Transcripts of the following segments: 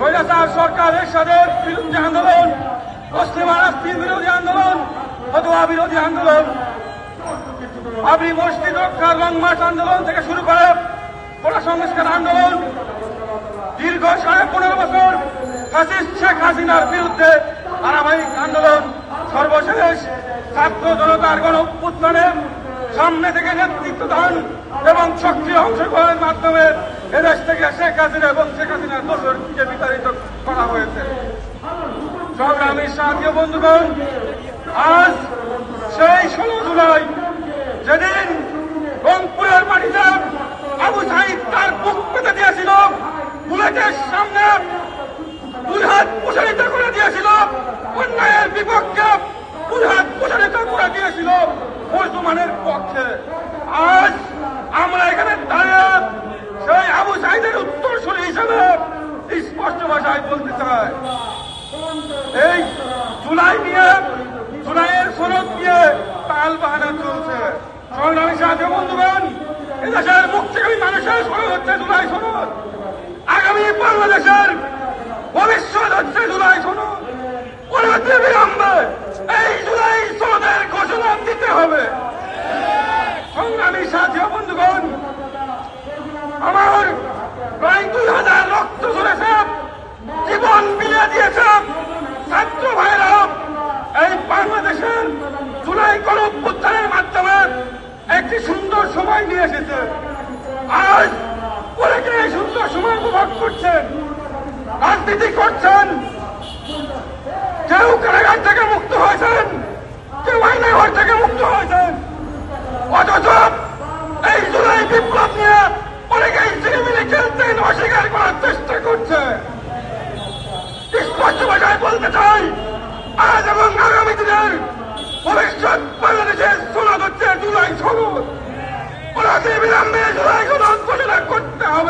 স্বৈরাচার সরকার এরশাদের বিরুদ্ধে আন্দোলন পশ্চিমা রাষ্ট্রীয় বিরোধী আন্দোলন, ফতোয়া বিরোধী আন্দোলন। আপনি মসজিদ রক্ষার লং মার্চ আন্দোলন থেকে শুরু করে কোটা সংস্কার আন্দোলন, দীর্ঘ সাড়ে পনেরো বছর ফ্যাসিস্ট শেখ হাসিনার বিরুদ্ধে ধারাবাহিক আন্দোলন, সর্বশেষ ছাত্র জনতার গণ উত্থানে সামনে থেকে নেতৃত্ব দান এবং সক্রিয় অংশগ্রহণের মাধ্যমে এদেশ থেকে শেখ হাসিনা এবং শেখ হাসিনার দোষরকে বিতাড়িত করা হয়েছে। সংগ্রামী সাথী বন্ধুগণ, আজ সেই ষোলো জুলাই যেদিন রংপুরের মাটিতে আবু সাহিদ তার বুক দিয়েছিল, বুলেটের সামনে দুই হাত প্রসারিত করে দিয়েছিল, অন্যায়ের বিপক্ষে দুই হাত প্রসারিত করে দিয়েছিল মুসলমানের পক্ষে আজ আমরা এখানে দাঁড়িয়ে সেই আবু সাহিদের উত্তরসূরি হিসেবে স্পষ্ট ভাষায় বলতে চাই এই জুলাই নিয়ে জুলাইয়ের সনদ দিয়ে তাল বাহানা চলছে। সংগ্রামী সাথে বন্ধুগণ এদেশের মুক্তিকামী মানুষের সনদ হচ্ছে জুলাই সনদ। আগামী বাংলাদেশের ভবিষ্যৎ হচ্ছে জুলাই সনদ অনতি বিলম্বে এই জুলাই সনদের ঘোষণা দিতে হবে সংগ্রামী সাথী বন্ধুগণ আমার প্রায় দুই হাজার রক্ত ঝরেছে জীবন বিলিয়ে দিয়েছে ছাত্র ভাইরা এই বাংলাদেশের জুলাই গণঅভ্যুত্থানের মাধ্যমে একটি সুন্দর সময় নিয়ে এসেছে আজ অনেকে এই সুন্দর সময় উপভোগ করছেন রাজনীতি করছেন। কেউ কারাগার থেকে মুক্ত হয়েছেন, কেউ আইনের ঘর থেকে মুক্ত হয়েছেন। অথচ এই জুলাই বিপ্লব নিয়ে অনেকেই সিনেমিনে খেলতেন অস্বীকার করার চেষ্টা করছে। স্পষ্ট ভাষায় বলতে চাই, আজ এবং আগামী দিনের ভবিষ্যৎ বাংলাদেশের সনদ হচ্ছে জুলাই সনদ অনতি বিলম্বে জুলাই ঘোষণা করতে হবে?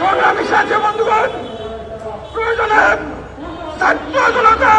সংগ্রামী সাথী বন্ধুগণ প্রয়োজনে ছাত্র জনতা